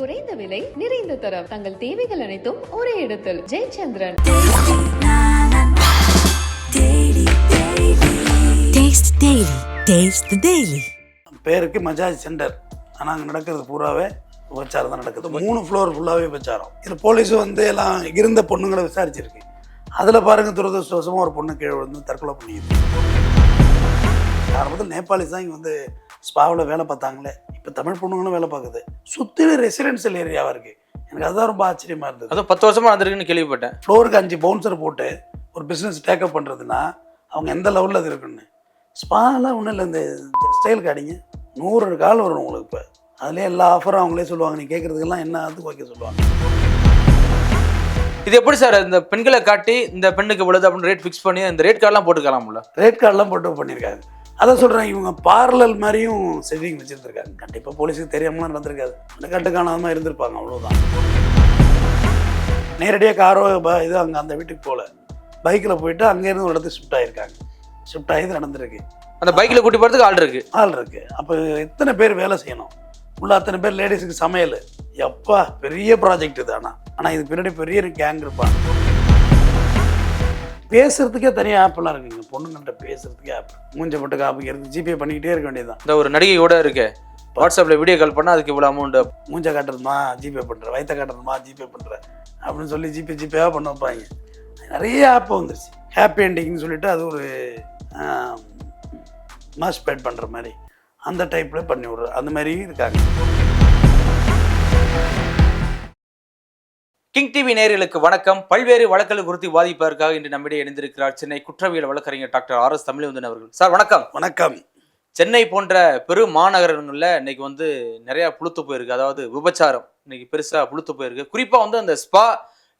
குறைந்த விலை நிறைந்த தரம். தங்கள் தேவைகள் அனைத்தும் ஒரே இடத்தில். Jayachandran. Taste Daily. Taste the Daily. பேருக்கு மஜாஜ் சென்டர். ஆனால் அங்கே நடக்கிறது பூராவே விபச்சாரம் தான் நடக்குது. மூணு ஃப்ளோர் ஃபுல்லாகவே விபச்சாரம். இதில் போலீஸ் வந்து எல்லாம் இருந்த பொண்ணுங்களை விசாரிச்சிருக்கு. அதில் பாருங்க துரதிருஷ்டவசமாக ஒரு பொண்ணு கீழே விழுந்து தற்கொலை பண்ணிடுது ஆரம்பத்தில் நேபாளிஸ் தான் இங்கே வந்து ஸ்பாவில் வேலை பார்த்தாங்களே இப்போ தமிழ் பொண்ணுங்களும் வேலை பார்க்குது. சுற்றிலும் ரெசிடென்சியல் ஏரியாவாக இருக்குது எனக்கு அதுதான் ரொம்ப ஆச்சரியமாக இருந்தது. அதுவும் பத்து வருஷமா நடந்திருக்குன்னு கேள்விப்பட்டேன். ஃப்ளோருக்கு அஞ்சு பவுன்சர் போட்டு ஒரு பிஸ்னஸ் டேக்கப் பண்ணுறதுன்னா அவங்க எந்த லெவலில் அது இருக்குன்னு. ஸ்பாலாம் ஒன்றும் இல்லை இந்த ஸ்டைல் காடிங்க நூறு கால் வரும் உங்களுக்கு இப்போ. அதுலேயே எல்லா ஆஃபரும் அவங்களே சொல்லுவாங்க. நீ கேட்குறதுக்கெல்லாம் என்ன அதுக்கு ஓகே சொல்லுவாங்க. இது எப்படி சார் இந்த பெண்களை காட்டி இந்த பெண்ணுக்கு இவ்வளவு அப்படின்னு ரேட் ஃபிக்ஸ் பண்ணி இந்த ரேட் கார்டெலாம் போட்டுக்கலாம்ல? ரேட் கார்டெலாம் போட்டு பண்ணியிருக்காங்க. அதான் சொல்கிறேன் இவங்க பார்லல் மாதிரியும் செட்டிங் வச்சுருந்துருக்காங்க. கண்டிப்பாக போலீஸுக்கு தெரியாமலாம் நடந்திருக்காது. அந்த கட்டு காணாமல் இருந்திருப்பாங்க அவ்வளோதான் நேரடியாக காரோ இது அங்கே அந்த வீட்டுக்கு போகல பைக்கில் போயிட்டு அங்கேருந்து ஒரு இடத்துக்கு ஷிஃப்ட் ஆகியிருக்காங்க ஷிஃப்ட் ஆகி நடந்திருக்கு. அந்த பைக்ல கூட்டி போறதுக்கு ஆள் இருக்கு. ஆள் இருக்கு. அப்போ எத்தனை பேர் வேலை செய்யணும்? உள்ள அத்தனை பேர் லேடிஸுக்கு சமையல். எப்பா பெரிய ப்ராஜெக்ட் இது ஆனால் ஆனால் இது பின்னாடி பெரிய கேங் இருப்பாங்க. பேசுறதுக்கே தனியாக ஆப்லாம் இருக்குங்க. பொண்ணுங்கள்ட்ட பேசுறதுக்கே ஆப் மூஞ்ச போட்டு காப்பிக்கிறது ஜிபே பண்ணிக்கிட்டே இருக்க வேண்டியதுதான். இந்த ஒரு நடிகை கூட இருக்கு வாட்ஸ்அப்ல வீடியோ கால் பண்ணா அதுக்கு இவ்வளவு அமௌண்ட் மூஞ்ச காட்டுறதுமா? ஜிபே பண்ணுறேன் வயிற்ற காட்டுறதுமா? ஜிபே பண்ணுறேன் அப்படின்னு சொல்லி ஜிபே ஜிபேவாக பண்ண வைப்பாங்க. நிறைய ஆப் வந்துருச்சு. ஹாப்பி எண்டிங்னு சொல்லிட்டு அது ஒரு மாஸ் பேட் பண்ணுற மாதிரி. அந்த டைப்பில் பண்ணி விட்ற அந்த மாதிரி இருக்காங்க. கிங் டிவி நேயர்களுக்கு வணக்கம். பல்வேறு வழக்குகள் குறித்து வாதிப்பதற்காக இன்று நம்மிடையே இணைந்திருக்கிறார் சென்னை குற்றவியல் வழக்கறிஞர் டாக்டர் ஆர் எஸ் தமிழ்வந்தன் அவர்கள். சார் வணக்கம். வணக்கம். சென்னை போன்ற பெரு மாநகரங்களில் இன்னைக்கு வந்து நிறைய புளுத்து போயிருக்கு. அதாவது விபச்சாரம் இன்னைக்கு பெருசா புளுத்து போயிருக்கு. குறிப்பா வந்து அந்த ஸ்பா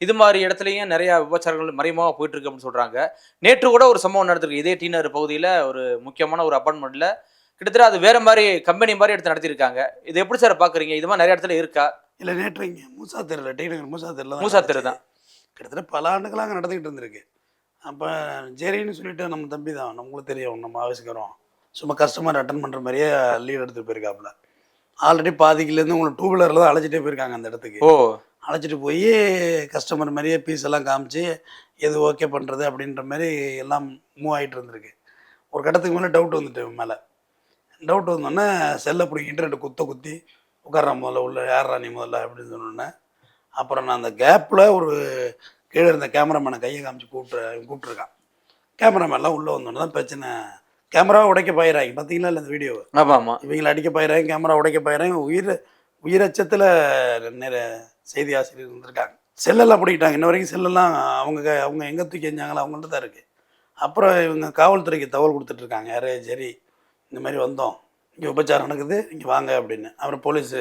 இது மாதிரி இடத்துலயும் நிறைய விபச்சாரங்கள் மறைமுகமாக போயிட்டு இருக்கு அப்படின்னு சொல்றாங்க. நேற்று கூட ஒரு சம்பவம் நடந்திருக்கு. இதே டீனர் பகுதியில் ஒரு முக்கியமான ஒரு அப்பார்ட்மெண்ட்ல கிட்டத்தட்ட அது வேற மாதிரி கம்பெனி மாதிரி எடுத்து நடத்திருக்காங்க இது எப்படி சார் பாக்குறீங்க? இது மாதிரி நிறைய இடத்துல இருக்கா? இல்லை நேற்று இங்கே மூசா தெருவில் டி நகர் மூசா தெருவில் மூசா தெரு தான். கிட்டத்தட்ட பல ஆண்டுகளாக நடந்துக்கிட்டு இருந்திருக்கு. அப்போ ஜெரின்னு சொல்லிட்டு நம்ம தம்பி தான் நம்மளுக்கு தெரியும் நம்ம ஆஃபீஸுக்கு சும்மா கஸ்டமர் அட்டன் பண்ணுற மாதிரியே லீவ் எடுத்துகிட்டு போயிருக்காப்புல. ஆல்ரெடி பாதிக்கிலேருந்து உங்களை டூ வீலரில் தான் அழைச்சிட்டே போயிருக்காங்க அந்த இடத்துக்கு. ஓ. அழைச்சிட்டு போய் கஸ்டமர் மாதிரியே பீஸ் எல்லாம் காமிச்சு எது ஓகே பண்ணுறது அப்படின்ற மாதிரி எல்லாம் மூவ் ஆகிட்டு இருந்திருக்கு. ஒரு கட்டத்துக்கு மேலே டவுட் வந்துட்டு மேலே. டவுட் வந்தோடனே செல்லை பிடிக்கிட்டு ரெண்டு குத்த குத்தி உட்கார்றா முதல்ல உள்ள யாரா நீ முதல்ல அப்படின்னு சொன்னோன்னே அப்புறம் நான் அந்த கேப்பில் ஒரு கீழே இருந்த கேமராமேனை கையை காமிச்சு கூப்பிட்டு கூப்பிட்ருக்கான் கேமராமேன்லாம் உள்ளே வந்தோன்னே தான் பிரச்சனை. கேமராவை உடைக்க பாயிறாங்க. பார்த்தீங்களா இல்லை இந்த வீடியோவை ஆமா ஆமா. இவங்களை அடிக்க போயிடுறாங்க கேமரா உடைக்க போயிடுறாங்க உயிர் உயிரச்சத்தில் நிறைய செய்தி ஆசிரியர் இருந்திருக்காங்க. செல்லெல்லாம் பிடிக்கிட்டாங்க. இன்ன வரைக்கும் செல்லெல்லாம் அவங்க க- அவங்க எங்கே தூக்கி எஞ்சாங்களோ அவங்கள்ட்ட தான் இருக்குது அப்புறம் இவங்க காவல்துறைக்கு தகவல் கொடுத்துட்ருக்காங்க யாரே சரி இந்த மாதிரி வந்தோம். இங்கே உபச்சாரம் நடக்குது இங்கே வாங்க அப்படின்னு. அப்புறம் போலீஸு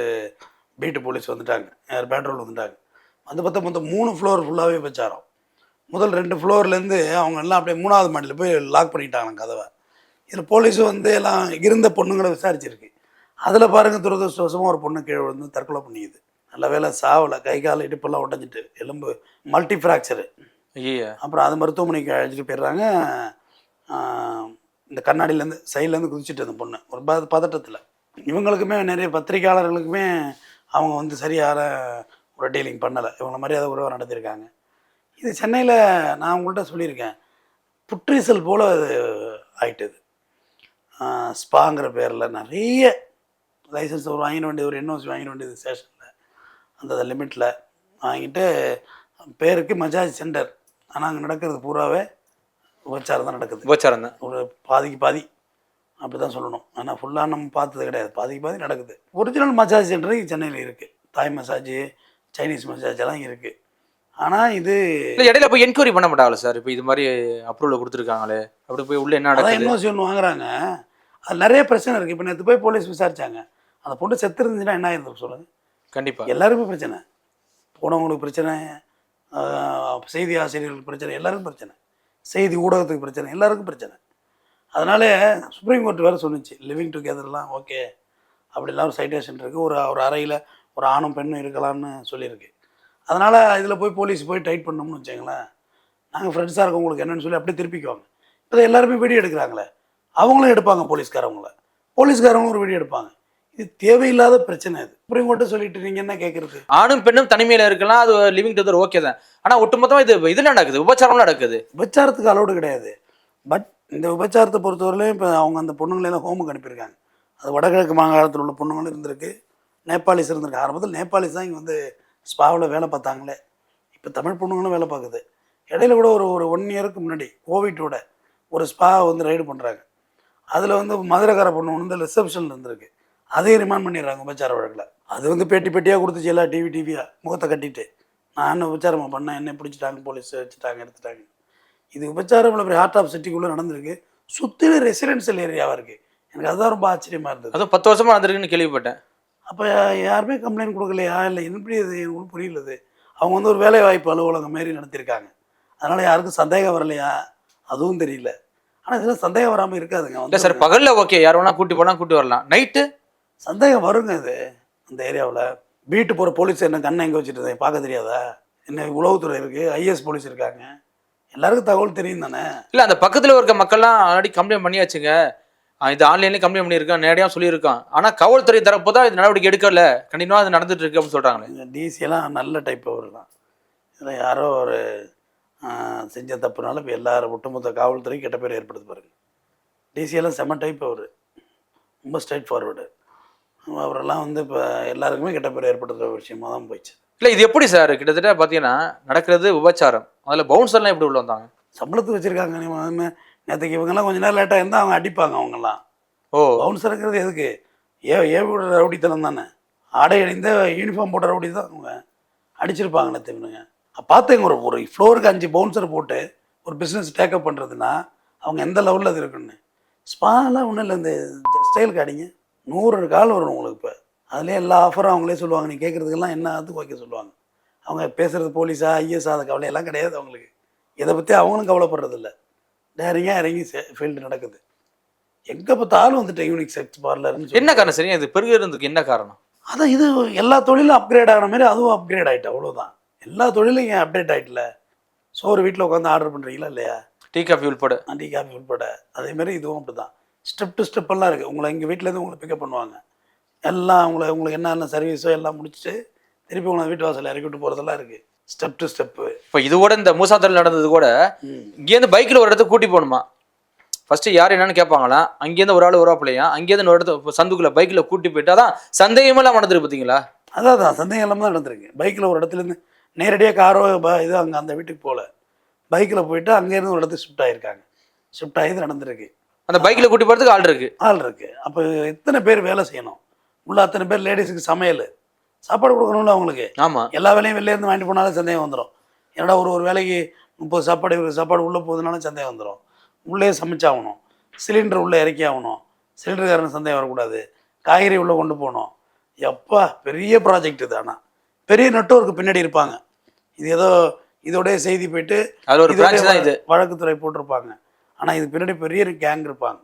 பீட்டு போலீஸ் வந்துட்டாங்க. யார் பேட்ரோல் வந்துட்டாங்க. வந்து பார்த்தா மொத்தம் மூணு ஃப்ளோர் ஃபுல்லாகவே உபச்சாரம். முதல் ரெண்டு ஃப்ளோர்லேருந்து அவங்க எல்லாம் அப்படியே மூணாவது மாடியில் போய் லாக் பண்ணிட்டாங்க கதவை. இதில் போலீஸும் வந்து எல்லாம் இருந்த பொண்ணுங்களை விசாரிச்சிருக்கு. அதில் பாருங்க துரதிருஷ்டவசமாக ஒரு பொண்ணு கீழே விழுந்து தற்கொலை பண்ணிக்குது. நல்ல வேலை சாவலை கை கால் இடுப்பெல்லாம் உடஞ்சிட்டு எலும்பு மல்டி ஃப்ராக்சரு ஐயா அப்புறம் அது மருத்துவமனைக்கு அழைச்சிட்டு போயிடுறாங்க. இந்த கண்ணாடியிலேருந்து சைட்லேருந்து குதிச்சுட்டு அந்த பொண்ணு. ஒரு பத பதட்டத்தில். இவங்களுக்குமே நிறைய பத்திரிக்கையாளர்களுக்குமே அவங்க வந்து சரியான ஒரு டீலிங் பண்ணலை. இவங்கள மரியாதை உறவாக நடத்தியிருக்காங்க. இது சென்னையில் நான் உங்கள்கிட்ட சொல்லியிருக்கேன். புற்றீசல் போல் அது ஆயிட்டுது. ஸ்பாங்கிற பேரில் நிறைய லைசன்ஸ் ஒரு வாங்கிட வேண்டியது ஒரு என்ஓசி வாங்கிட வேண்டியது ஸ்டேஷனில் அந்த லிமிட்டில் வாங்கிட்டு பேருக்கு மஜாஜ் சென்டர். ஆனால் அங்கே நடக்கிறது பூராவே உபச்சாரம் தான் நடக்குது. விபச்சாரம் தான். ஒரு பாதிக்கு பாதி அப்படி தான் சொல்லணும். ஆனால் ஃபுல்லாக நம்ம பார்த்தது கிடையாது. பாதிக்கு பாதி நடக்குது. ஒரிஜினல் மசாஜ் சென்டர் சென்னையில் இருக்குது தாய் மசாஜ் சைனீஸ் மசாஜ் எல்லாம் இருக்குது ஆனால் இது இல்ல இடையில போய் என்கொயரி பண்ண மாட்டாங்களா சார் இப்போ இது மாதிரி அப்ரூவல் கொடுத்துருக்காங்களே? அப்படி போய் உள்ள என்ன நடக்குது? என்ஓசி ஒன்று வாங்குறாங்க. அது நிறைய பிரச்சனை இருக்குது இப்போ நேற்று போய் போலீஸ் விசாரிச்சாங்க. அந்த பொண்ணு செத்து இருந்துச்சுன்னா என்ன ஆயிருந்தது சொல்லுங்கள் கண்டிப்பா. எல்லாருக்குமே பிரச்சனை. போனவங்களுக்கு பிரச்சனை செய்தி ஆசிரியர்களுக்கு பிரச்சனை எல்லாருக்கும் பிரச்சனை. செய்தி ஊடகத்துக்கு பிரச்சனை எல்லாருக்கும் பிரச்சனை. அதனால சுப்ரீம் கோர்ட் வேறு சொன்னுச்சு லிவிங் டுகெதர்லாம் ஓகே அப்படிலாம் ஒரு சைட்டேஷன் இருக்குது ஒரு ஒரு அறையில் ஒரு ஆணும் பெண்ணும் இருக்கலாம்னு சொல்லியிருக்கு. அதனால் இதில் போய் போலீஸ் போய் டைட் பண்ணோம்னு வச்சுங்களேன் நாங்கள் ஃப்ரெண்ட்ஸாக இருக்கோம் உங்களுக்கு என்னென்னு சொல்லி அப்படியே திருப்பிக்குவாங்க. இப்போ எல்லாருமே வீடியோ எடுக்கிறாங்களே அவங்களும் எடுப்பாங்க போலீஸ்காரவங்கள போலீஸ்காரவங்களும் ஒரு வீடியோ எடுப்பாங்க. இது தேவையில்லாத பிரச்சனை அது. சுப்ரீம் கோர்ட்டை சொல்லிட்டு நீங்க என்ன கேட்கறது ஆணும் பெண்ணும் தனிமையில இருக்கலாம் அது லிவிங் டுகெதர் ஓகே தான். ஆனா ஒட்டுமொத்தமா இது இதுல நடக்குது? விபச்சாரம் நடக்குது. விபச்சாரத்துக்கு அலோடு கிடையாது. பட் இந்த விபச்சாரத்தை பொறுத்தவரையிலும் இப்போ அவங்க அந்த பொண்ணுங்களெல்லாம் ஹோமுக்கு அனுப்பியிருக்காங்க. அது வடகிழக்கு மாகாணத்தில் உள்ள பொண்ணுங்களும் இருந்திருக்கு. நேபாளிஸ் இருந்திருக்கு. ஆரம்பத்தில் நேபாளிஸ் தான் இங்கே வந்து ஸ்பாவில் வேலை பார்த்தாங்களே. இப்போ தமிழ் பொண்ணுங்களும் வேலை பார்க்குது. இடையில கூட ஒரு ஒரு ஒன் இயருக்கு முன்னாடி கோவிட்டோட ஒரு ஸ்பா வந்து ரைடு பண்ணுறாங்க அதில் வந்து மதுரைக்கார பொண்ணு வந்து ரிசப்ஷனில் இருந்திருக்கு. அதையும் ரிமாண்ட் பண்ணிடுறாங்க விபச்சார வழக்கில். அது வந்து பேட்டி பேட்டியாக கொடுத்துச்சு எல்லாம் டிவி டிவியாக முகத்தை கட்டிட்டு. நான் என்ன விபச்சாரமாக பண்ணேன் என்ன பிடிச்சிட்டாங்க போலீஸ் வச்சுட்டாங்க எடுத்துட்டாங்க. இது விபச்சாரம் இவ்வளோ பெரிய ஹார்ட் ஆஃப் சிட்டிக்குள்ளே நடந்திருக்கு. சுற்றிலும் ரெசிடென்சியல் ஏரியாவாக இருக்குது எனக்கு அதுதான் ரொம்ப ஆச்சரியமாக இருந்தது. அதுவும் பத்து வருஷமா நடந்திருக்குன்னு கேள்விப்பட்டேன். அப்போ யாருமே கம்ப்ளைண்ட் கொடுக்கலையா? இல்லை எப்படி இது? எனக்கு புரியல இது. அவங்க வந்து ஒரு வேலை வாய்ப்பு அலுவலகம் மாரி நடத்தியிருக்காங்க அதனால் யாருக்கும் சந்தேகம் வரலையா? அதுவும் தெரியல. ஆனால் இதெல்லாம் சந்தேகம் வராமல் இருக்காதுங்க. இல்ல சார் பகல்ல ஓகே யார் வேணா கூட்டி போனா கூட்டி வரலாம். நைட்டு சந்தேகம் வருங்க இது அந்த ஏரியாவில். வீட்டு போகிற போலீஸ் என்ன கண்ணை எங்கே வச்சுட்டு இருந்தேன் பார்க்க தெரியாதா? என்ன உளவுத்துறை இருக்குது ஐஏஎஸ் போலீஸ் இருக்காங்க. எல்லாருக்கும் தகவல் தெரியும் தானே? இல்ல அந்த பக்கத்துல இருக்க மக்கள்லாம் ஆல்ரெடி கம்ப்ளைண்ட் பண்ணியாச்சுங்க. இது ஆன்லைன்லயே கம்ப்ளைண்ட் பண்ணியிருக்கான் நேரடியாக சொல்லியிருக்கான் ஆனா காவல்துறை தரப்பு தான் இது நடவடிக்கை எடுக்கல. கண்டினியூவா அது நடந்துட்டு இருக்கு அப்படின்னு சொல்றாங்களே. இந்த டிசியெல்லாம் நல்ல டைப் அவர் தான். இதில் யாரோ ஒரு செஞ்ச தப்புனால இப்போ எல்லாரும் ஒட்டுமொத்த காவல்துறை கெட்ட பேர் ஏற்படுத்து பாருங்க. டிசியெல்லாம் செம டைப் அவர். ரொம்ப ஸ்ட்ரைட் ஃபார்வர்டு அவரெல்லாம் வந்து இப்போ எல்லாருக்குமே கெட்ட பேர் ஏற்படுத்துகிற விஷயமா தான் போயிடுச்சு. இல்ல இது எப்படி சார்? கிட்டத்தட்ட பாத்தீங்கன்னா நடக்கிறது விபச்சாரம். அதுல பவுன்சர் எல்லாம் எப்படி உள்ள வந்தாங்க? சம்பளத்துக்கு வச்சுருக்காங்க. நேற்றுக்கு இவங்கெல்லாம் கொஞ்ச நேரம் லேட்டாக இருந்தால் அவங்க அடிப்பாங்க அவங்கெல்லாம். ஓ. பவுன்சருங்கிறது எதுக்கு? ஏ ஏ விட ரவுடித்தனம் தானே. ஆடை அணிந்த யூனிஃபார்ம் போட்ட ரவுடி தான் அவங்க. அடிச்சிருப்பாங்க நேற்று இவனுங்க. பார்த்தேங்க ஒரு ஒரு ஃப்ளோருக்கு அஞ்சு பவுன்சர் போட்டு ஒரு பிஸ்னஸ் டேக்கப் பண்ணுறதுன்னா அவங்க எந்த லெவலில் அது இருக்குன்னு. ஸ்பாலாம் ஒன்றும் இல்லை இந்த ஸ்டைலுக்கு அடிங்க நூறு கால் வரும் உங்களுக்கு இப்போ. அதுலேயே எல்லா ஆஃபரும் அவங்களே சொல்லுவாங்க. நீ கேட்குறதுக்கெல்லாம் என்ன அதுக்கு வைக்க சொல்லுவாங்க. அவங்க பேசுகிறது போலீஸா ஐஎஸ் அந்த கவலையெல்லாம் கிடையாது அவங்களுக்கு. இதை பற்றி அவங்களும் கவலைப்படுறதில்ல. டேரிங்காக இறங்கி ஃபீல்டு நடக்குது. எங்கே பார்த்தாலும் வந்துட்டு யூனிக் செக்ஸ் பார்லர்னு என்ன காரணம் சரியா? இது பெருகிறதுக்கு என்ன காரணம்? அதான் இது எல்லா தொழிலும் அப்கிரேட் ஆகிற மாதிரி அதுவும் அப்கிரேட் ஆகிட்டு அவ்வளோதான் எல்லா தொழிலும் ஏன் அப்டேட் ஆகிட்டல சோறு வீட்டில் உட்காந்து ஆர்டர் பண்ணுறீங்களா இல்லையா? டீ காஃபி உள்பட. டீ காஃபி உட்பட அதே மாதிரி இதுவும் அப்படி தான் ஸ்டெப் டு ஸ்டெப் எல்லாம் இருக்குது உங்களை எங்கள் வீட்டிலேருந்து உங்களை பிக்கப் பண்ணுவாங்க. எல்லாம் உங்களை உங்களுக்கு என்னென்ன சர்வீஸோ எல்லாம் முடிச்சுட்டு திருப்பி உங்களை வீட்டு வாசலில் இறக்கி விட்டு போகிறதெல்லாம் இருக்குது ஸ்டெப் டு ஸ்டெப்பு. இப்போ இது கூட இந்த மூசாத்தல் நடந்தது கூட இங்கேருந்து பைக்கில் ஒரு இடத்துக்கு கூட்டி போகணுமா? ஃபர்ஸ்ட் யார் என்னன்னு கேட்பாங்களாம் அங்கேருந்து ஒரு ஆள் வருவாப்பிலையா அங்கேருந்து ஒரு இடத்து சந்துக்குள்ள பைக்கில் கூட்டி போயிட்டு அதான் சந்தேகமெல்லாம் நடந்துருக்கு பார்த்தீங்களா? அதான் அதான். சந்தேகம் இல்லாமல் தான் நடந்திருக்கு. பைக்கில் ஒரு இடத்துலேருந்து நேரடியாக காரோ இது அங்கே அந்த வீட்டுக்கு போகல பைக்கில் போயிட்டு அங்கேருந்து ஒரு இடத்துக்கு ஷிஃப்ட் ஆகியிருக்காங்க ஷிஃப்ட் ஆகி நடந்திருக்கு. அந்த பைக்கில் கூட்டி போகிறதுக்கு ஆள் இருக்கு. ஆள் இருக்கு. அப்போ எத்தனை பேர் வேலை செய்யணும்? உள்ள அத்தனை பேர் லேடிஸுக்கு சமையல் சாப்பாடு கொடுக்கணும்ல அவங்களுக்கு? ஆமா. எல்லா வேலையும் வெளில இருந்து வாங்கிட்டு போனாலும் சந்தேகம் வந்துடும் என்னடா ஒரு ஒரு வேலைக்கு முப்பது சாப்பாடு இருபது சாப்பாடு உள்ளே போகுதுனாலும் சந்தேகம் வந்துடும் உள்ளே சமைச்சாகணும். சிலிண்டர் உள்ளே இறக்கி ஆகணும். சிலிண்டருக்காரன் சந்தேகம் வரக்கூடாது. காய்கறி உள்ளே கொண்டு போகணும். எப்பா பெரிய ப்ராஜெக்ட் இது ஆனால் பெரிய நெட்வொர்க் பின்னாடி இருப்பாங்க. இது ஏதோ இதோடய செய்தி போயிட்டு வழக்குத்துறை போட்டிருப்பாங்க. ஆனால் இது பின்னாடி பெரிய கேங் இருப்பாங்க.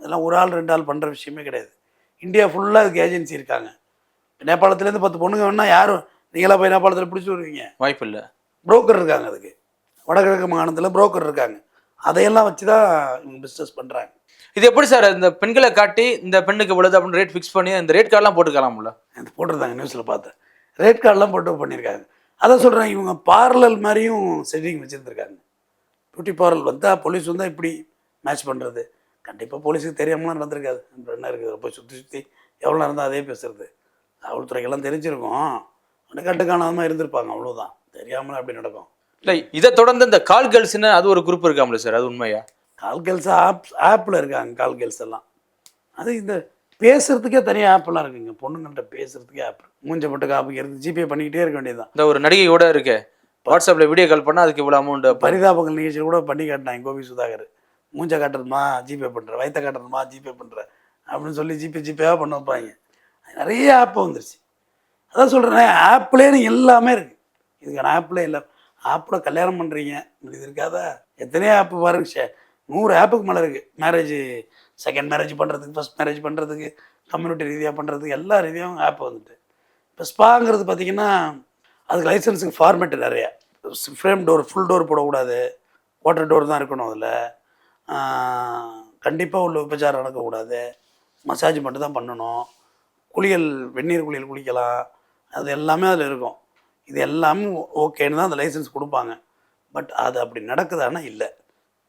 இதெல்லாம் ஒரு ஆள் ரெண்டு ஆள் பண்ணுற விஷயமே கிடையாது. இந்தியா ஃபுல்லாக இதுக்கு ஏஜென்சி இருக்காங்க. நேபாளத்துலேருந்து பத்து பொண்ணுங்க வேணா யாரும் நீங்களா போய் நேபாளத்தில் பிடிச்சி வருவீங்க. வாய்ப்பு இல்லை. புரோக்கர் இருக்காங்க அதுக்கு. வடகிழக்கு மாகாணத்தில் புரோக்கர் இருக்காங்க. அதையெல்லாம் வச்சு தான் இவங்க பிஸ்னஸ் பண்ணுறாங்க இது எப்படி சார் இந்த பெண்களை காட்டி இந்த பெண்ணுக்கு விழுது அப்படின்னு ரேட் ஃபிக்ஸ் பண்ணி இந்த ரேட் கார்டெலாம் போட்டுக்கலாம்ல அது போட்டிருந்தாங்க நியூஸில் பார்த்தேன். ரேட் கார்டெலாம் போட்டு பண்ணியிருக்காங்க. அதான் சொல்கிறேன் இவங்க பார்லல் மாதிரியும் செட்டிங் வச்சுருந்துருக்காங்க. பியூட்டி பார்லர் வந்தால் போலீஸ் வந்தால் இப்படி மேட்ச் பண்ணுறது கண்டிப்பாக போலீஸுக்கு தெரியாமலாம் நடந்திருக்காது. என்ன இருக்குது? போய் சுற்றி சுற்றி எவ்வளோ இருந்தால் அதே பேசுறது? காவல்துறைக்கெல்லாம் தெரிஞ்சிருக்கும். அப்படியே கட்டு காணாமல் இருந்திருப்பாங்க அவ்வளோதான் தெரியாமல் அப்படி நடக்கும்? இல்லை இதை தொடர்ந்து இந்த கால் கேர்ள்ஸ்னு அது ஒரு குரூப் இருக்காமல சார் அது உண்மையா? கால் கேர்ள்ஸ் ஆப் ஆப்பில் இருக்காங்க கால் கேர்ள்ஸ் எல்லாம். அது இந்த பேசுறதுக்கே தனியாக ஆப்பெல்லாம் இருக்குங்க. பொண்ணுங்கள்ட்ட பேசுறதுக்கே ஆப் மூஞ்ச மட்டும் காப்பிக்கிறது ஜிபே பண்ணிக்கிட்டே இருக்க வேண்டியதுதான். இந்த ஒரு நடிகையோட இருக்கு. வாட்ஸ்அப்பில் வீடியோ கால் பண்ணால் அதுக்கு இவ்வளோ அமௌண்ட் பரிதாபங்கள் நிகழ்ச்சியில் கூட பண்ணி காட்டினாங்க கோபி சுதாகர். மூஞ்சை காட்டுறதுமா? ஜிபே பண்ணுறேன் வயிற்ற காட்டுறதுமா? ஜிபே பண்ணுறேன் அப்படின்னு சொல்லி ஜிபே ஜிபேவாக பண்ண வைப்பாங்க. நிறைய ஆப் வந்துருச்சு. அதான் சொல்கிறேன் ஆப்லேயே எல்லாமே இருக்குது இதுக்கான ஆப்லே இல்லை. ஆப்பில் கல்யாணம் பண்ணுறீங்க இது இருக்காதா? எத்தனையோ ஆப்பு பாருங்க சே நூறு ஆப்புக்கு மேலே இருக்குது மேரேஜ் செகண்ட் மேரேஜ் பண்ணுறதுக்கு ஃபஸ்ட் மேரேஜ் பண்ணுறதுக்கு கம்யூனிட்டி ரீதியாக பண்ணுறதுக்கு எல்லா ரீதியாகவும் ஆப் வந்துட்டு. இப்போ ஸ்பாங்கிறது பார்த்தீங்கன்னா அதுக்கு லைசன்ஸுக்கு ஃபார்மேட்டு நிறைய. ஃப்ரேம் டோர் ஃபுல் டோர் போடக்கூடாது. வாட்டர் டோர் தான் இருக்கணும் அதில். கண்டிப்பாக உள்ள விபச்சாரம் நடக்கக்கூடாது. மசாஜ் மட்டும் தான் பண்ணணும். குளியல் வெந்நீர் குளியல் குளிக்கலாம். அது எல்லாமே அதில் இருக்கும். இது எல்லாமே ஓகேன்னு தான் அந்த லைசன்ஸ் கொடுப்பாங்க. பட் அது அப்படி நடக்குதானா இல்லை.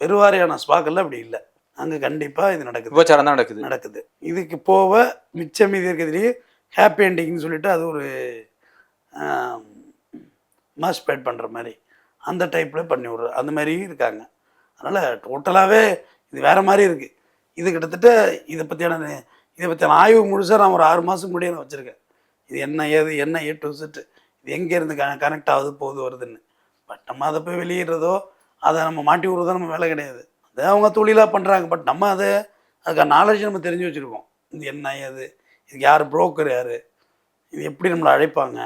பெருவாரியான ஸ்பாக்கெல்லாம் அப்படி இல்லை. அங்கே கண்டிப்பாக இது நடக்குது. விபச்சாரம் தான் நடக்குது. நடக்குது. இதுக்கு போக மிச்சம் மீதி இருக்கிறதுலேயே ஹாப்பி எண்டிங்னு சொல்லிட்டு அது ஒரு மாஸ்பேட் பண்ணுற மாதிரி அந்த டைப்பில் பண்ணி விட்ற அந்த மாதிரியும் இருக்காங்க. அதனால் டோட்டலாகவே இது வேறு மாதிரி இருக்குது இது கிட்டத்தட்ட இதை பற்றியான இதை பற்றியான ஆய்வு முழுசாக நான் ஒரு ஆறு மாதம் முடிய நான் வச்சுருக்கேன். இது என்ன ஏது என்ன ஏ டு செட்டு இது எங்கேருந்து க கனெக்ட் ஆகுது போகுது வருதுன்னு. பட் நம்ம அதை போய் வெளியிடுறதோ அதை நம்ம மாட்டி விட்றதோ நம்ம வேலை கிடையாது. அதை அவங்க தொழிலாக பண்ணுறாங்க பட் நம்ம அதை அதுக்கான நாலேஜ் நம்ம தெரிஞ்சு வச்சுருக்கோம் இது என்ன ஏது இதுக்கு யார் புரோக்கர் யார்? இது எப்படி நம்மளை அழைப்பாங்க?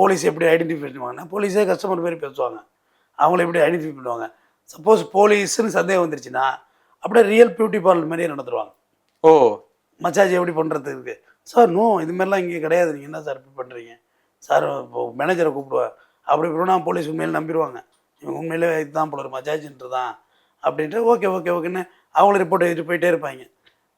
போலீஸ் எப்படி ஐடென்டிஃபை பண்ணுவாங்கன்னா போலீஸே கஸ்டமர் மாதிரி பேசுவாங்க. அவங்கள எப்படி ஐடென்டிஃபை பண்ணுவாங்க. சப்போஸ் போலீஸ்னு சந்தேகம் வந்துருச்சுன்னா அப்படியே ரியல் பியூட்டி பார்லர் மாதிரியே நடந்துருவாங்க. ஓ. மசாஜ் எப்படி பண்ணுறது இருக்கு? சார் நோ இது மாதிரிலாம் இங்கே கிடையாது. நீங்கள் என்ன சார் இப்படி பண்ணுறீங்க சார் இப்போ மேனேஜரை கூப்பிடுவேன் அப்படி இப்படினா போலீஸ் உண்மையிலே நம்பிடுவாங்க. இவங்க உண்மையிலே இதுதான் போல ஒரு மசாஜ்ன்றது தான் அப்படின்ட்டு ஓகே ஓகே ஓகேன்னு அவங்கள ரிப்போர்ட் எழுதிட்டு போயிட்டே இருப்பாங்க.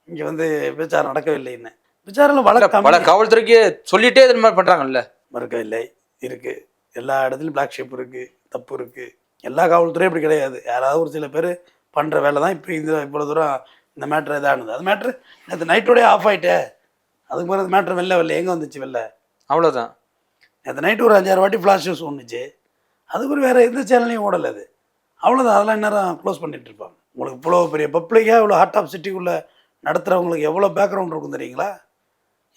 இங்கே வந்து விசாரணை நடக்கவில்லைன்னு விசாரணை பல வழக்கம் காவல்துறைக்கு சொல்லிட்டே இது மாதிரி பண்றாங்கல்ல. மறுக்கவில்லை இருக்குது எல்லா இடத்துலையும் பிளாக் ஷிப் இருக்குது தப்பு இருக்குது எல்லா காவல்துறையும் இப்படி கிடையாது. யாராவது ஒரு சில பேர் பண்ணுற வேலை தான் இப்போ இந்த இவ்வளோ தூரம் இந்த மேட்ரு இதானது. அது மேட்ரு நேற்று நைட்டோடய ஆஃப் ஆகிட்டே அதுக்கு பிறகு மேட்ரு வெளில வெளில எங்கே வந்துச்சு வெளில? அவ்வளவுதான். நேற்று நைட்டு ஒரு அஞ்சாறு வாட்டி ஃப்ளாஷ் நியூஸ் ஒன்றுச்சு அதுக்கு ஒரு வேறு எந்த சேனல்லையும் ஓடலை அது. அவ்வளோதான் அதெல்லாம் இந்நேரம் க்ளோஸ் பண்ணிட்டு இருப்பாங்க. உங்களுக்கு இவ்வளோ பெரிய பப்ளிக்காக இவ்வளோ ஹார்ட் ஆஃப் சிட்டிக்குள்ளே நடத்துகிறவங்களுக்கு எவ்வளோ பேக்ரவுண்ட் இருக்கும் தெரியுங்களா?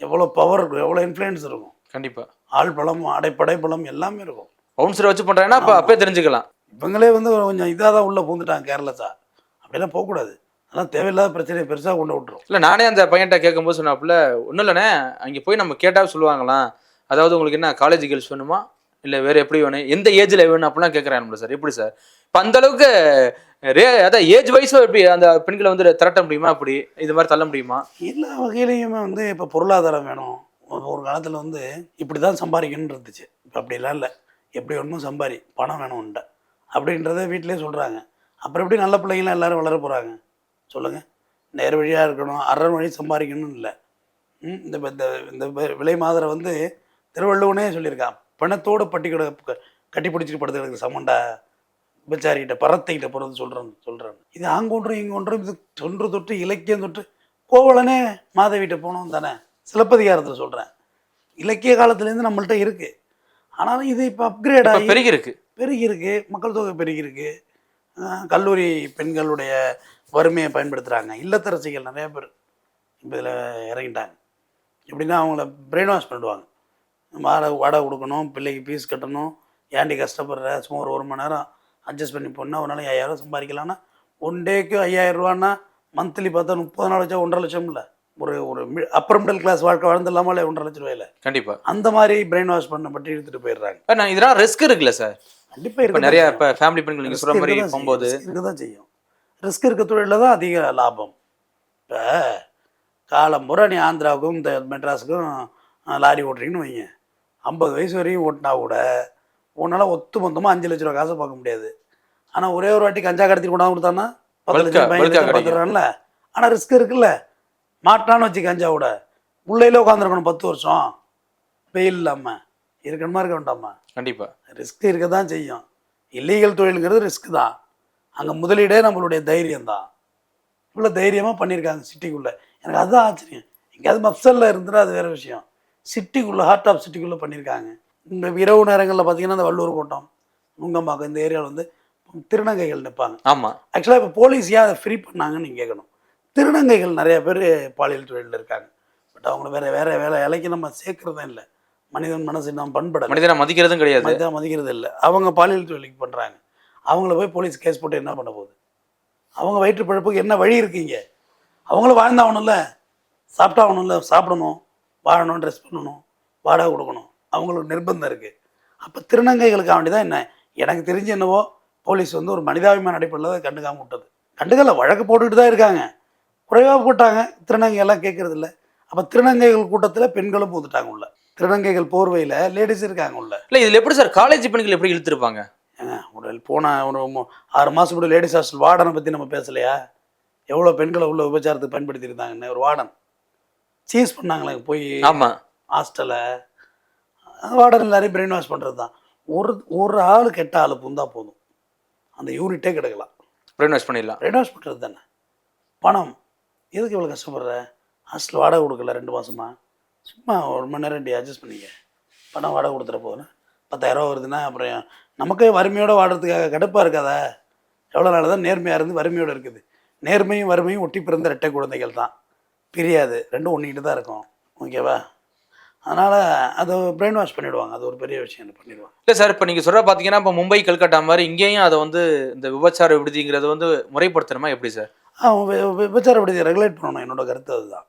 எவ்வளோ பவர் இருக்கும். எவ்வளோ இன்ஃப்ளூயன்ஸ் இருக்கும். கண்டிப்பா. ஆள் பலம் அடைப்படை பலம் எல்லாமே இருக்கும். பவுன்சரை வச்சு பண்றாங்கன்னா அப்ப அப்பவே தெரிஞ்சுக்கலாம். இவங்களே வந்து கொஞ்சம் இதாக தான் உள்ளே பூந்துட்டாங்க கேர்லெஸ்ஸாக அப்படிலாம் போகக்கூடாது. அதெல்லாம் தேவையில்லாத பிரச்சனையை பெருசாக கொண்டு விட்டுரும். இல்ல நானே அந்த பையன்கிட்ட கேட்கும்போது சொன்னாப்புல ஒன்றும் இல்லைண்ணே அங்கே போய் நம்ம கேட்டா சொல்லுவாங்களாம். அதாவது உங்களுக்கு என்ன காலேஜ் கேர்ள்ஸ் வேணுமா? இல்லை வேற எப்படி வேணும்? எந்த ஏஜ்ல வேணும்? அப்படிலாம் கேட்குறாங்க சார் எப்படி சார் இப்போ அந்த அளவுக்கு ரே அதான் ஏஜ் வைஸோ எப்படி அந்த பெண்களை வந்து திரட்ட முடியுமா? அப்படி இது மாதிரி தள்ள முடியுமா? எல்லா வகையிலையுமே வந்து இப்போ பொருளாதாரம் வேணும். ஒரு- காலத்தில் வந்து இப்படி தான் சம்பாதிக்கணும்னு இருந்துச்சு. இப்போ அப்படிலாம் இல்லை. எப்படி ஒன்றும் சம்பாரி பணம் வேணும் வேணும்ன்ட்ட அப்படின்றத வீட்டிலே சொல்கிறாங்க அப்புறம் எப்படி நல்ல பிள்ளைங்களாம் எல்லோரும் வளர போகிறாங்க சொல்லுங்கள் நேர் வழியாக இருக்கணும். அரை வழி சம்பாதிக்கணும்னு இல்லை. ம், இந்த இந்த இந்த விலை மாதரை வந்து திருவள்ளுவனே சொல்லியிருக்கான் பிணத்தோடு பட்டி கிட கட்டி பிடிச்சிட்டு படுத்துக்கிறதுக்கு சமண்டா விபச்சாரிகிட்ட பரத்தைகிட்ட போகிறது சொல்கிறேன் சொல்கிறேன் இது ஆங்கொன்றும் இங்கொன்றும் இது தொன்று தொட்டு இலக்கியம் தொட்டு கோவலனே மாதவிட்ட போனோம் தானே? சிலப்பதிகாரத்தில் சொல்கிறேன் இலக்கிய காலத்துலேருந்து நம்மள்ட்ட இருக்குது ஆனாலும் இது இப்போ அப்கிரேட் ஆகி பெருகி இருக்கு பெருகி இருக்கு மக்கள் தொகை பெருகி இருக்கு அஹ் கல்லூரி பெண்களுடைய வறுமையை பயன்படுத்துகிறாங்க இல்லத்தரசிகள் நிறைய பேர் இப்போ இதில் இறங்கிட்டாங்க. எப்படின்னா அவங்கள பிரெயின் வாஷ் பண்ணிடுவாங்க. வாடகை வாடகை கொடுக்கணும் பிள்ளைக்கு ஃபீஸ் கட்டணும். ஏன்டி கஷ்டப்படுற? சும்மா ஒரு ஒரு மணி நேரம் அட்ஜஸ்ட் பண்ணி போனால் ஒரு நாளைக்கு ஐயாயிரம் சம்பாதிக்கலாம்னா ஒன் டேக்கு ஐயாயிரம் ரூபான்னா மந்த்லி பார்த்தா முப்பது நாள் வச்சா ஒன்றரை லட்சம் இல்லை ஒரு ஒரு அப்பர் மிடில் கிளாஸ் வாழ்க்கை வாழ்ந்துடலாமலே ஒன்றரை லட்சம் ரூபாயில. கண்டிப்பா. அந்த மாதிரி பிரெயின் வாஷ் பண்ணப்பட்டு இழுத்துட்டு போயிடுறாங்க. நான் இதெல்லாம் ரிஸ்க் இருக்குல்ல சார் கண்டிப்பாக இப்ப நிறைய இப்ப ஃபேமிலி பெண்கள் நீங்க சொல்ற மாதிரி போகும்போது இருக்க தான் செய்யும். ரிஸ்க் இருக்க தொழிலில் தான் அதிக லாபம். இப்போ காலம்புற நீ ஆந்திராவுக்கும் இந்த மெட்ராஸுக்கும் லாரி ஓட்டுறீங்கன்னு வைங்க. ஐம்பது வயசு வரையும் ஓட்டினா கூட உன்னால் ஒத்து மொத்தமாக அஞ்சு லட்ச ரூபா காசை பார்க்க முடியாது. ஆனால் ஒரே ஒரு வாட்டி கஞ்சா கடத்தி கொண்டாந்து கொடுத்தான்னா பத்து லட்சம். பார்த்துறான்ல ஆனால் ரிஸ்க் இருக்குல்ல. மாட்டான்னு வச்சு கஞ்சாவோட உள்ளையில உட்காந்துருக்கணும் பத்து வருஷம். வெயில் இல்லாமல் இருக்கணுமா இருக்க வேண்டாமா? கண்டிப்பா. ரிஸ்க் இருக்க தான் செய்யும். இல்லீகல் தொழிலுங்கிறது ரிஸ்க் தான். அங்கே முதலீடே நம்மளுடைய தைரியம் தான். இவ்வளோ தைரியமாக பண்ணியிருக்காங்க சிட்டிக்குள்ளே. எனக்கு அதுதான் ஆச்சரியம். எங்கேயாவது மப்சலில் இருந்துட்டா அது வேறு விஷயம். சிட்டிக்குள்ளே ஹார்ட் ஆஃப் சிட்டிக்குள்ளே பண்ணியிருக்காங்க. இந்த இரவு நேரங்களில் பார்த்தீங்கன்னா இந்த வள்ளூர் கோட்டம் நுங்கம்பாக்கம் இந்த ஏரியாவில் வந்து திருநங்கைகள் நிற்பாங்க. ஆமா. ஆக்சுவலாக இப்போ போலீஸ் ஏன் அதை ஃப்ரீ பண்ணாங்கன்னு நீங்கள் கேட்கணும். திருநங்கைகள் நிறைய பேர் பாலியல் தொழிலில் இருக்காங்க. பட் அவங்கள வேற வேற வேலை வேலைக்கு நம்ம சேர்க்குறதும் இல்லை. மனிதன் மனசு நம்ம பண்படலை. மனிதனை மதிக்கிறதும் கிடையாது. மதிதா மதிக்கிறது இல்லை. அவங்க பாலியல் தொழிலுக்கு பண்ணுறாங்க அவங்கள போய் போலீஸ் கேஸ் போட்டு என்ன பண்ண போகுது? அவங்க வயிற்று பழப்புக்கு என்ன வழி இருக்கீங்க? அவங்களும் வாழ்ந்தாகணும்ல. சாப்பிட்டாகணும்ல. சாப்பிடணும். வாழணும் ட்ரெஸ் பண்ணணும். வாடகை கொடுக்கணும். அவங்களுக்கு நிர்பந்தம் இருக்குது அப்போ திருநங்கைகளுக்கு வேண்டி தான் என்ன? எனக்கு தெரிஞ்சு என்னவோ போலீஸ் வந்து ஒரு மனிதாபிமான அடிப்படையில் தான் கண்டுக்காம விட்டது. கண்டுக்கல வழக்கு போட்டுக்கிட்டு தான் இருக்காங்க. குறைவாக போட்டாங்க. திருநங்கை எல்லாம் கேட்கறது இல்லை அப்போ திருநங்கைகள் கூட்டத்தில் பெண்களும் பூந்துட்டாங்க உள்ள. திருநங்கைகள் போர்வையில் லேடிஸ் இருக்காங்க உள்ள. இல்ல இதுல எப்படி சார் காலேஜ் பெண்கள் எப்படி இழுத்துருப்பாங்க? ஏங்க ஒரு போன ஒரு ஆறு மாதம் கூட லேடிஸ் ஹாஸ்டல் வார்டனை பற்றி நம்ம பேசலையா? எவ்வளோ பெண்களை உள்ள விபச்சாரத்துக்கு பயன்படுத்தியிருந்தாங்கன்னு ஒரு வார்டன். சீஸ் பண்ணாங்களே போய் ஆமா. ஹாஸ்டலை வார்டன் எல்லாரையும் பிரெயின் வாஷ் பண்ணுறது தான் ஒரு ஒரு ஆள் கெட்ட ஆள் புந்தா போதும். அந்த யூனிட்டே கிடக்கலாம். பிரெயின் வாஷ் பண்ணிடலாம். பிரெயின் வாஷ் பண்ணுறது தானே பணம். எதுக்கு இவ்வளோ கஷ்டப்படுற? ஹாஸ்டல் வாடகை கொடுக்கல ரெண்டு மாதமா சும்மா ஒரு மணி நேரம் ரெண்டு அட்ஜஸ்ட் பண்ணிக்க. பணம் வாடகை கொடுத்துட போகிறேன் பத்தாயிரரூவா வருதுன்னா அப்புறம் நமக்கே வறுமையோடு வாடுறதுக்காக கடுப்பாக இருக்காதா? எவ்வளோ நாள் தான் நேர்மையாக இருந்து வறுமையோடு இருக்குது. நேர்மையும் வறுமையும் ஒட்டி பிறந்த ரெட்டை குழந்தைகள் தான். பிரியாது. ரெண்டும் ஒன்றிக்கிட்டு தான் இருக்கும். ஓகேவா அதனால் அதை பிரெயின் வாஷ் பண்ணிவிடுவாங்க அது ஒரு பெரிய விஷயம். பண்ணிடுவாங்க? இல்லை சார் இப்போ நீங்கள் சொல்கிற பார்த்தீங்கன்னா இப்போ மும்பை கல்கட்டா மாதிரி இங்கேயும் அதை வந்து இந்த விபச்சார விடுதிங்கிறத வந்து முறைப்படுத்தணுமா? எப்படி சார் ஆ வி- வி- விபச்சார விடுதியை ரெகுலேட் பண்ணணும். என்னோட கருத்து அதுதான்.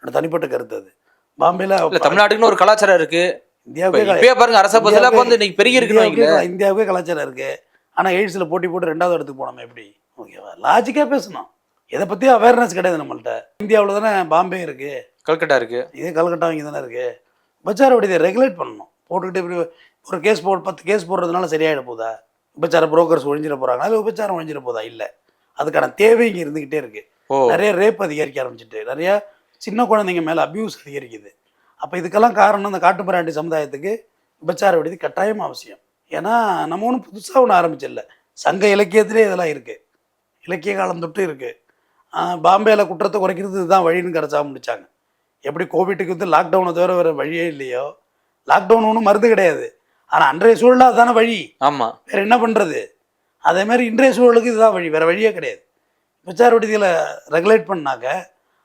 என்னோட தனிப்பட்ட கருத்து அது. பாம்பேல தமிழ்நாட்டுக்குன்னு ஒரு கலாச்சாரம் இருக்கு. இந்தியாவுக்கே பாருங்க அரச பஸ்ல வந்து இன்னைக்கு பெருகி இருக்குன்னு வைங்களேன். இந்தியாவுக்கே கலாச்சாரம் இருக்கு. ஆனால் எய்ட்ஸில் போட்டி போட்டு ரெண்டாவது இடத்துக்கு போனோம் எப்படி? ஓகேவா? லாஜிக்காக பேசணும். இதை பற்றி அவேர்னஸ் கிடையாது நம்மள்ட்ட. இந்தியாவில் தானே பாம்பே இருக்கு. கல்கட்டா இருக்கு. இதே கல்கட்டா இங்கே தானே இருக்கு. விபச்சார விடுதியை ரெகுலேட் பண்ணணும். போட்டுக்கிட்டு இப்படி ஒரு கேஸ் போடு பத்து கேஸ் போடுறதுனால சரியாயிட போதா? விபச்சார புரோக்கர்ஸ் ஒழிஞ்சிட போகிறாங்களா இல்லை விபச்சாரம் ஒழிஞ்சிட போதா? இல்லை. அதுக்கான தேவை இங்கே இருந்துக்கிட்டே இருக்கு. நிறைய ரேப் அதிகரிக்க ஆரம்பிச்சிட்டு நிறைய சின்ன குழந்தைங்க மேலே அபியூஸ் அதிகரிக்குது. அப்போ இதுக்கெல்லாம் காரணம் இந்த காட்டுமிராண்டி சமுதாயத்துக்கு விபச்சார விடுதி கட்டாயம் அவசியம். ஏன்னா நம்ம ஒன்றும் புதுசாக ஒன்று ஆரம்பிச்சில்ல சங்க இலக்கியத்திலே இதெல்லாம் இருக்குது இலக்கிய காலம் தொட்டு இருக்குது பாம்பேல குற்றத்தை குறைக்கிறது இதுதான் வழின்னு கிடச்சா முடிச்சாங்க. எப்படி கோவிட்டுக்கு வந்து லாக்டவுனை தவிர வேறு வழியே இல்லையோ? லாக்டவுன் ஒன்றும் மருந்து கிடையாது. ஆனால் அன்றைய சூழலில் அதுதானே வழி. ஆமா. வேற என்ன பண்ணுறது அதே மாதிரி இன்றைய சூழலுக்கு இதுதான் வழி வேற வழியே கிடையாது. விசார விடுதிகளை ரெகுலேட் பண்ணாக்க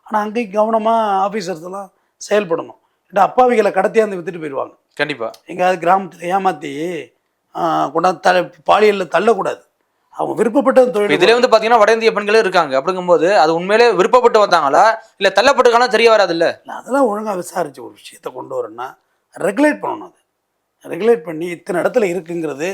ஆனால் அங்கேயும் கவனமாக ஆஃபீஸர்ஸ் எல்லாம் செயல்படணும். இல்லை அப்பாவிகளை கடத்தியாந்து வித்துட்டு போயிடுவாங்க கண்டிப்பா. எங்கேயாவது கிராமத்தில் ஏமாற்றி கொண்டாந்து த பாலியலில் தள்ளக்கூடாது. அவங்க விருப்பப்பட்ட தொழில் இதுல வந்து பாத்தீங்கன்னா வட இந்திய பெண்களே இருக்காங்க. அப்படிங்கும்போது அது உண்மையிலே விருப்பப்பட்டு வந்தாங்களா? இல்ல தள்ளப்பட்டுக்கானா தெரிய வராது இல்ல அதெல்லாம் ஒழுங்காக விசாரிச்சு ஒரு விஷயத்தை கொண்டு வரணும்னா ரெகுலேட் பண்ணணும் அது. ரெகுலேட் பண்ணி இத்தனை இடத்துல இருக்குங்கிறது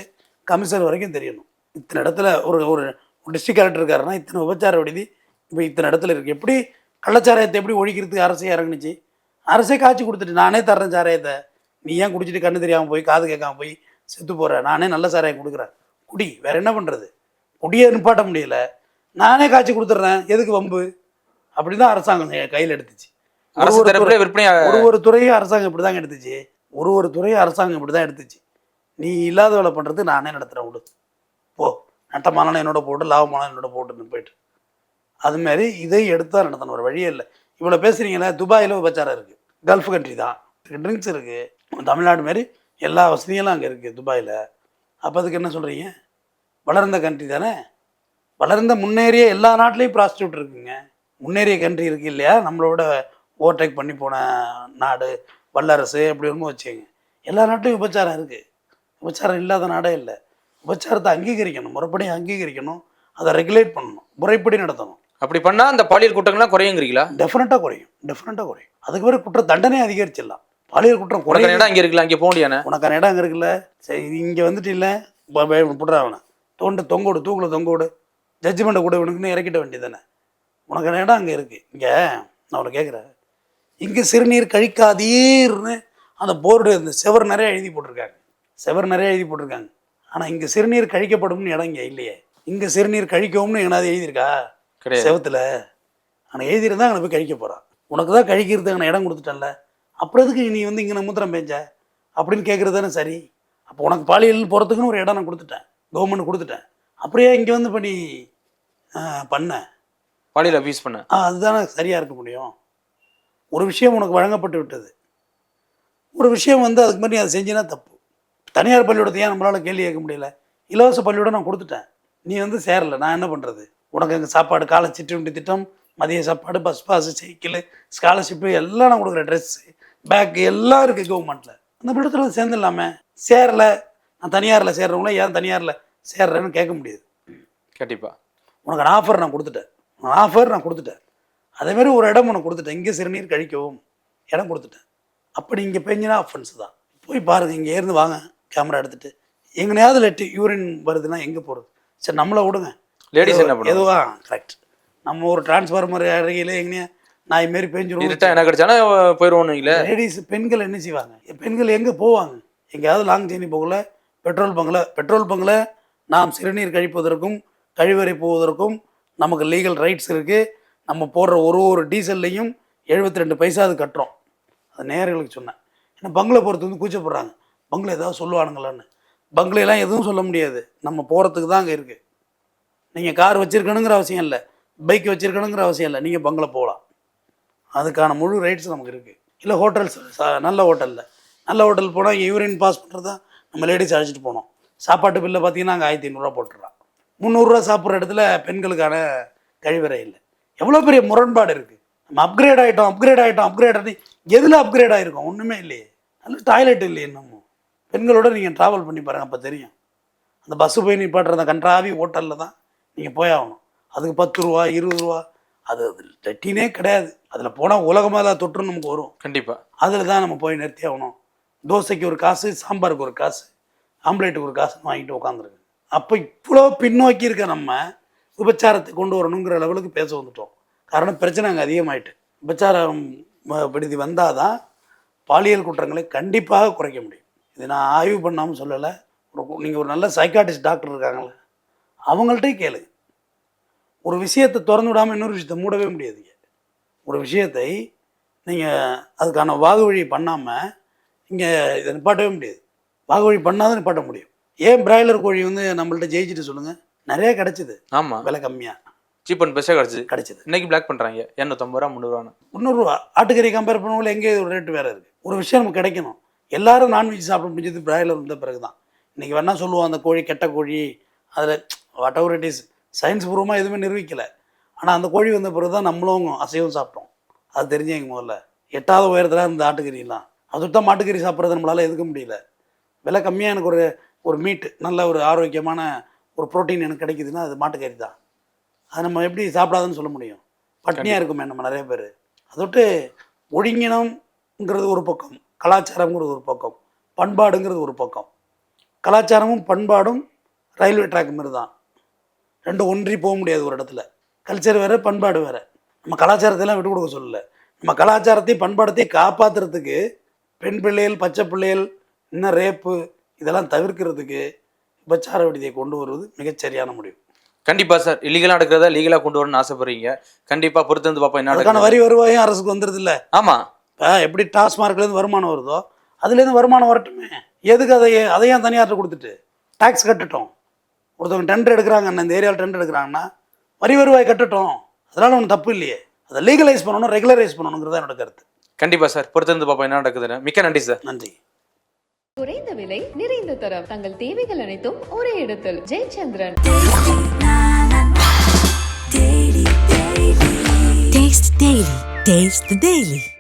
கமிஷனர் வரைக்கும் தெரியணும். இத்தனை இடத்துல ஒரு ஒரு டிஸ்ட்ரிக்ட் கலெக்டர் இருக்காருன்னா இத்தனை விபச்சார விடுதி இப்போ இத்தனை இடத்துல இருக்குது எப்படி கள்ளச்சாராயத்தை எப்படி ஒழிக்கிறதுக்கு அரசே இறங்குனுச்சு? அரசே காய்ச்சி கொடுத்துட்டு நானே தர்றேன் சாராயத்தை. நீ ஏன் குடிச்சிட்டு கண்ணு தெரியாமல் போய் காது கேட்காம போய் செத்து போகிற நானே நல்ல சாராயம் கொடுக்குறேன். குடி வேற என்ன பண்ணுறது குடியை நிப்பாட்ட முடியல. நானே காய்ச்சி கொடுத்துட்றேன். எதுக்கு வம்பு? அப்படி தான் அரசாங்கம் கையில் எடுத்துச்சு. ஒரு ஒரு துறையும் அரசாங்கம் இப்படி தாங்க எடுத்துச்சு. ஒரு ஒரு துறையும் அரசாங்கம் இப்படி தான் எடுத்துச்சு. நீ இல்லாத வேலை பண்ணுறது நானே நடத்துகிறேன் விடு. போ நட்டமானாலும் என்னோட போட்டு லாபமானாலும் என்னோட போட்டுன்னு போயிட்டு. அதுமாரி இதை எடுத்தா நடத்தணும். ஒரு வழியே இல்லை. இவ்வளோ பேசுகிறீங்களே துபாயில் உபச்சாரம் இருக்குது கல்ஃப் கண்ட்ரி தான். ட்ரிங்க்ஸ் இருக்குது தமிழ்நாடு மாதிரி எல்லா வசதிகளும் அங்கே இருக்குது துபாயில். அப்போ அதுக்கு என்ன சொல்கிறீங்க வளர்ந்த கண்ட்ரி தானே? வளர்ந்த முன்னேறிய எல்லா நாட்டிலையும் ப்ராஸ்டியூட் இருக்குங்க. முன்னேறிய கண்ட்ரி இருக்குது இல்லையா? நம்மளோட ஓவர்டேக் பண்ணி போன நாடு வல்லரசு அப்படி ஒன்றும் வச்சுங்க எல்லா நாட்டிலையும் விபச்சாரம் இருக்குது விபச்சாரம் இல்லாத நாடே இல்லை. விபச்சாரத்தை அங்கீகரிக்கணும். முறைப்படி அங்கீகரிக்கணும். அதை ரெகுலேட் பண்ணணும். முறைப்படி நடத்தணும். அப்படி பண்ணா அந்த பாலியல் குற்றங்கள்லாம் குறையுங்கிறீங்களா? டெஃபினட்டாக குறையும். டெஃபினட்டாக குறையும். அதுக்கு பிறகு குற்ற தண்டனை அதிகரிச்சிடலாம். பாலியல் குற்றம் உனக்கு குறையும் இடம் இங்க இருக்குல்ல? அங்க போக முடியானே உனக்கான இடம் அங்கே இருக்குல்ல? சரி இங்கே வந்துட்டு இல்லை. விட்றா அவனை. தோண்டு தொங்கோடு தூக்கில் தொங்கோடு. ஜட்ஜ்மெண்ட்டை கூட இவனுக்குன்னு இறக்கிட்ட வேண்டியதானே உனக்கான இடம் அங்கே இருக்குது இங்கே நான் உன்னை கேட்குறேன் இங்கே சிறுநீர் கழிக்காதீர்னு அந்த போர்டு இந்த செவர் நிறைய எழுதி போட்டிருக்காங்க. செவர் நிறைய எழுதி போட்டிருக்காங்க. ஆனால் இங்கே சிறுநீர் கழிக்கப்படும்னு இடம் இங்கே இல்லையே. இங்கே சிறுநீர் கழிக்கவும்னு எங்கனாவது எழுதியிருக்கா? கிடையாது. செவத்தில். ஆனால் எழுதியிருந்தா அங்கே போய் கழிக்க போகிறான் உனக்கு தான் கழிக்கிறதுக்கான இடம் கொடுத்துட்டேன்ல. அப்புறம் எதுக்கு நீ வந்து இங்கே முத்திரம் பேஞ்ச? அப்படின்னு கேட்குறது தானே சரி. அப்போ உனக்கு பாலியல் போகிறதுக்குன்னு ஒரு இடம் நான் கொடுத்துட்டேன். கவர்மெண்ட் கொடுத்துட்டேன். அப்படியே இங்கே வந்து பண்ணி பண்ண? பாலியல் அபியூஸ் பண்ண. ஆ அதுதானே சரியாக இருக்க முடியும். ஒரு விஷயம் உனக்கு வழங்கப்பட்டு விட்டது. ஒரு விஷயம் வந்து அதுக்கு மாதிரி அதை செஞ்சினா தப்பு. தனியார் பள்ளிக்கூடத்தை ஏன் நம்மளால் கேள்வி கேட்க முடியல? இலவச பள்ளிக்கூடம் நான் கொடுத்துட்டேன். நீ வந்து சேரல. நான் என்ன பண்ணுறது உனக்கு அங்கே சாப்பாடு காலை சிற்றுண்டி திட்டம் மதிய சாப்பாடு பஸ் பாஸ் சைக்கிள் ஸ்காலர்ஷிப்பு எல்லாம் நான் கொடுக்குறேன். ட்ரெஸ்ஸு பேக்கு எல்லாம் இருக்குது கவர்மெண்ட்டில் அந்த பள்ளிக்கூடத்தில் வந்து சேர்ந்துடலாமே? சேரல. நான் தனியாரில் சேர்றவங்கள? ஏன் தனியாரில் சேர்றேன்னு கேட்க முடியாது. கண்டிப்பா. உனக்கு நான் ஆஃபர் நான் கொடுத்துட்டேன். ஆஃபர் நான் கொடுத்துட்டேன். அதே மாதிரி ஒரு இடம் உனக்கு கொடுத்துட்டேன். இங்கே சிறுநீர் கழிக்கவும் இடம் கொடுத்துட்டேன். அப்படி இங்கே பெஞ்சினா அஃபென்ஸ் தான். போய் பாருங்கள் இங்கே இருந்து வாங்க. கேமரா எடுத்துட்டு எங்கனையாவது லெட்டு யூரின் வருதுன்னா எங்கே போகிறது சரி நம்மளை விடுங்க. லேடிஸ் என்ன பண்ணுவோம் எதுவா கரெக்ட் நம்ம ஒரு டிரான்ஸ்ஃபார்மர் அருகையில் எங்கேயா நாய் மாரி பேஞ்சிரும் இருட்டா என்ன கிடைச்சானா போயிடுவோம் நீங்களே லேடிஸ் பெண்கள் என்ன செய்வாங்க? பெண்கள் எங்கே போவாங்க? எங்கேயாவது லாங் ஜேர்னி போகல பெட்ரோல் பங்கில் பெட்ரோல் பங்கில் நாம் சிறுநீர் கழிப்பதற்கும் கழிவறை போவதற்கும் நமக்கு லீகல் ரைட்ஸ் இருக்குது நம்ம போடுற ஒரு ஒரு டீசல்லையும் எழுபத்தி ரெண்டு பைசா அது கட்டுறோம். அது நேயர்களுக்கு சொன்னேன். ஏன்னா பங்களா போகிறது வந்து கூச்சப்படுறாங்க. பங்களா ஏதாவது சொல்லுவானுங்களான்னு. பங்களையெல்லாம் எதுவும் சொல்ல முடியாது. நம்ம போகிறதுக்கு தான் அங்கே இருக்குது நீங்கள் கார் வச்சுருக்கணுங்கிற அவசியம் இல்லை. பைக் வச்சுருக்கணுங்கிற அவசியம் இல்லை. நீங்கள் பங்களா போகலாம் அதுக்கான முழு ரைட்ஸ் நமக்கு இருக்குது இல்லை ஹோட்டல்ஸ் நல்ல ஹோட்டலில் நல்ல ஹோட்டல் போனால் யூரின் பாஸ் பண்ணுறது தான் நம்ம லேடிஸ் அழைச்சிட்டு போனோம். சாப்பாட்டு பில்லை பார்த்தீங்கன்னா அங்கே ஆயிரத்தி ஐநூறுரூவா போட்டுடுறான் முந்நூறுரூவா சாப்பிட்ற இடத்துல பெண்களுக்கான கழிவறை இல்லை. எவ்வளோ பெரிய முரண்பாடு இருக்குது நம்ம அப்கிரேட் ஆகிட்டோம் அப்கிரேட் ஆகிட்டோம் அப்கிரேட் ஆகி எதில் அப்கிரேட் ஆகிருக்கோம் ஒன்றுமே இல்லையே. நல்ல டாய்லெட் இல்லையே இன்னமும். பெண்களோட நீங்கள் ட்ராவல் பண்ணி பாருங்கள் அப்போ தெரியும். அந்த பஸ்ஸு போய் நிப்பாட்டுற அந்த கன்றாவி ஹோட்டலில் தான் நீங்கள் போய் ஆகணும். அதுக்கு பத்து ரூபா இருபது ரூபா அது டெட்டினே கிடையாது. அதில் போனால் உலகமாக தொற்றுன்னு நமக்கு வரும். கண்டிப்பா. அதில் தான் நம்ம போய் நிறுத்தி ஆகணும். தோசைக்கு ஒரு காசு சாம்பாருக்கு ஒரு காசு ஆம்லேட்டுக்கு ஒரு காசுன்னு வாங்கிட்டு உட்காந்துருக்கு அப்போ இவ்வளோ பின்னோக்கி இருக்க நம்ம விபச்சாரத்தை கொண்டு வரணுங்கிற லெவலுக்கு பேச வந்துட்டோம். காரணம் பிரச்சனை அங்கே அதிகமாயிட்டு. விபச்சாரம் ம- விடுதி வந்தால் தான் பாலியல் குற்றங்களை கண்டிப்பாக குறைக்க முடியும். இது நான் ஆய்வு பண்ணாமல் சொல்லலை. ஒரு நீங்கள் ஒரு நல்ல சைக்காட்டிஸ்ட் டாக்டர் இருக்காங்களே அவங்கள்ட்டே கேளு. ஒரு விஷயத்தை திறந்து விடாமல் இன்னொரு விஷயத்தை மூடவே முடியாதுங்க ஒரு விஷயத்தை நீங்கள் அதுக்கான வாகு வழி பண்ணாமல் இங்கே இதை நிப்பாட்டவே முடியாது. வாகு வழி பண்ணாதான் நிப்பாட்ட முடியும். ஏன் பிராய்லர் கோழி வந்து நம்மள்ட்ட ஜெயிச்சுட்டு சொல்லுங்கள் நிறைய கிடைச்சிது. ஆமா. விலை கம்மியாக சீப் அண்ட் பெஸ்ட்டாக கிடச்சி கிடைச்சிது. இன்னைக்கு பிளாக் பண்றாங்க. இரநூத்தம்பது ரூபா முந்நூறுவான்னு முந்நூறுரூவா ஆட்டுக்கறி கம்பேர் பண்ணும்போது எங்கே ஒரு ரேட்டு வேறு இருக்குது ஒரு விஷயம் நமக்கு கிடைக்கணும். எல்லாரும் நான்வெஜ் சாப்பிட முடிஞ்சது பிராய்லர் வந்த பிறகு தான் இன்றைக்கி வேணா சொல்லுவோம் அந்த கோழி கெட்ட கோழி அதில் whatever it is science பூர்வமாக எதுவுமே நிரூபிக்கலை. ஆனால் அந்த கோழி வந்த பிறகு தான் நம்மளும் அசைவம் சாப்பிட்டோம். அது தெரிஞ்சவங்க முதல்ல. எட்டாவது உயரத்தில் இருந்த ஆட்டுக்கறிலாம். அது தான் மாட்டுக்கறி சாப்பிட்றது நம்மளால் எதுக்க முடியல. விலை கம்மியாக எனக்கு ஒரு ஒரு மீட்டு நல்ல ஒரு ஆரோக்கியமான ஒரு புரோட்டீன் எனக்கு கிடைக்குதுன்னா அது மாட்டுக்கறி தான் அது நம்ம எப்படி சாப்பிடாதுன்னு சொல்ல முடியும். பட்னியாக இருக்குமே நம்ம நிறைய பேர். அதொட்டு ஒழுங்கினம்ங்கிறது ஒரு பக்கம். கலாச்சாரம்ங்கிறது ஒரு பக்கம் பண்பாடுங்கிறது ஒரு பக்கம். கலாச்சாரமும் பண்பாடும் ரயில்வே ட்ராக் மாதிரி தான். ரெண்டும் ஒன்றி போக முடியாது ஒரு இடத்துல. கல்ச்சர் வேறு பண்பாடு வேறு. நம்ம கலாச்சாரத்தையெல்லாம் விட்டு கொடுக்க சொல்லலை. நம்ம கலாச்சாரத்தையும் பண்பாடத்தையும் காப்பாற்றுறதுக்கு பெண் பிள்ளைகள் பச்சை பிள்ளைகள் இன்னும் ரேப்பு இதெல்லாம் தவிர்க்கிறதுக்கு விபச்சார விடுதியை கொண்டு வருவது மிகச்சரியான முடிவு. கண்டிப்பா சார். இல்லீகலா நடக்கிறத லீகலா கொண்டு வரணும்னு ஆசைப்படுறீங்க. கண்டிப்பா பொறுத்து வந்து பாப்போம் என்ன வரி வருவாயும் அரசுக்கு வந்துடுது இல்லை ஆமா. இப்போ எப்படி டாஸ்மார்க்லேருந்து வருமானம் வருதோ அதுலேருந்து வருமானம் வரட்டுமே. எதுக்கு அதை அதை ஏன் தனியார்ட்ட கொடுத்துட்டு டாக்ஸ் கட்டட்டும். ஒருத்தவங்க டெண்டர் எடுக்கிறாங்க இந்த ஏரியாவில் டெண்டர் எடுக்கிறாங்கன்னா வரி வருவாய் கட்டட்டும். அதனால ஒன்றும் தப்பு இல்லையே. அதை லீகலைஸ் பண்ணணும் ரெகுலரைஸ் பண்ணணுங்கிறது என்னோட கருத்து. கண்டிப்பா சார். பொறுத்து வந்து பாப்போம் என்ன நடக்குதுன்னு. மிக்க நன்றி சார். நன்றி. குறைந்த விலை நிறைந்த தரம். தங்கள் தேவைகள் அனைத்தும் ஒரே இடத்தில். Jayachandran. Taste Daily. Taste the Daily.